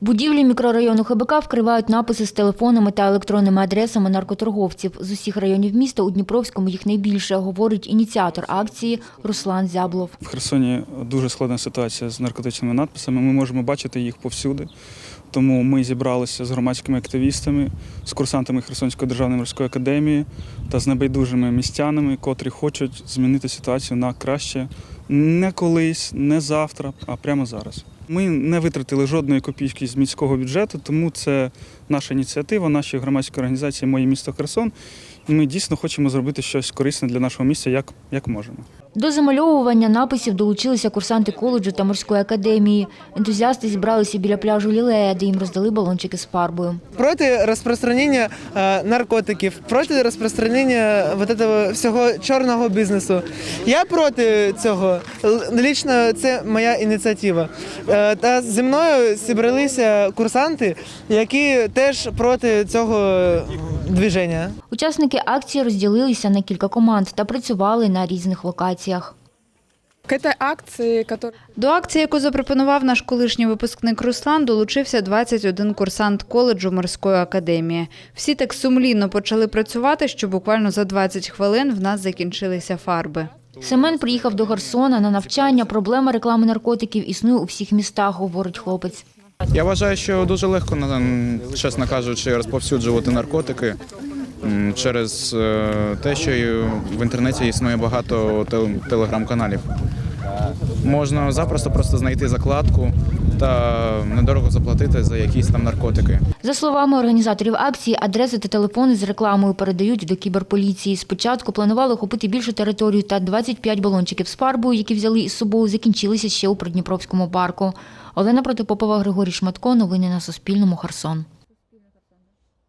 Будівлі мікрорайону ХБК вкривають написи з телефонами та електронними адресами наркоторговців. З усіх районів міста у Дніпровському їх найбільше, говорить ініціатор акції Руслан Зяблов. В Херсоні дуже складна ситуація з наркотичними надписами. Ми можемо бачити їх повсюди. Тому ми зібралися з громадськими активістами, з курсантами Херсонської державної морської академії та з небайдужими містянами, котрі хочуть змінити ситуацію на краще не колись, не завтра, а прямо зараз. Ми не витратили жодної копійки з міського бюджету, тому це наша ініціатива, наші громадські організації Моє місто Херсон. І ми дійсно хочемо зробити щось корисне для нашого міста, як, як можемо. До замальовування написів долучилися курсанти коледжу та морської академії. Ентузіасти зібралися біля пляжу Лілея, де їм роздали балончики з фарбою. проти розпространення е, наркотиків, проти розпространення вот этого всього чорного бізнесу. Я проти цього. Лічно це моя ініціатива. Е, Та зі мною зібралися курсанти, які теж проти цього движення. Учасники акції розділилися на кілька команд та працювали на різних локаціях. К этой акции, которая... До акції, яку запропонував наш колишній випускник Руслан, долучився 21 курсант коледжу морської академії. Всі так сумлінно почали працювати, що буквально за 20 хвилин в нас закінчилися фарби. Семен приїхав до Херсона на навчання. Проблема реклами наркотиків існує у всіх містах, говорить хлопець. Я вважаю, що дуже легко, чесно кажучи, розповсюджувати наркотики через е, те, що в інтернеті існує багато телеграм-каналів. Можна запросто просто знайти закладку та недорого заплатити за якісь там наркотики. За словами організаторів акції, адреси та телефони з рекламою передають до кіберполіції. Спочатку планували охопити більшу територію та 25 балончиків з фарбою, які взяли із собою, закінчилися ще у Придніпровському парку. Олена Протипопова, Григорій Шматко. Новини на Суспільному. Херсон.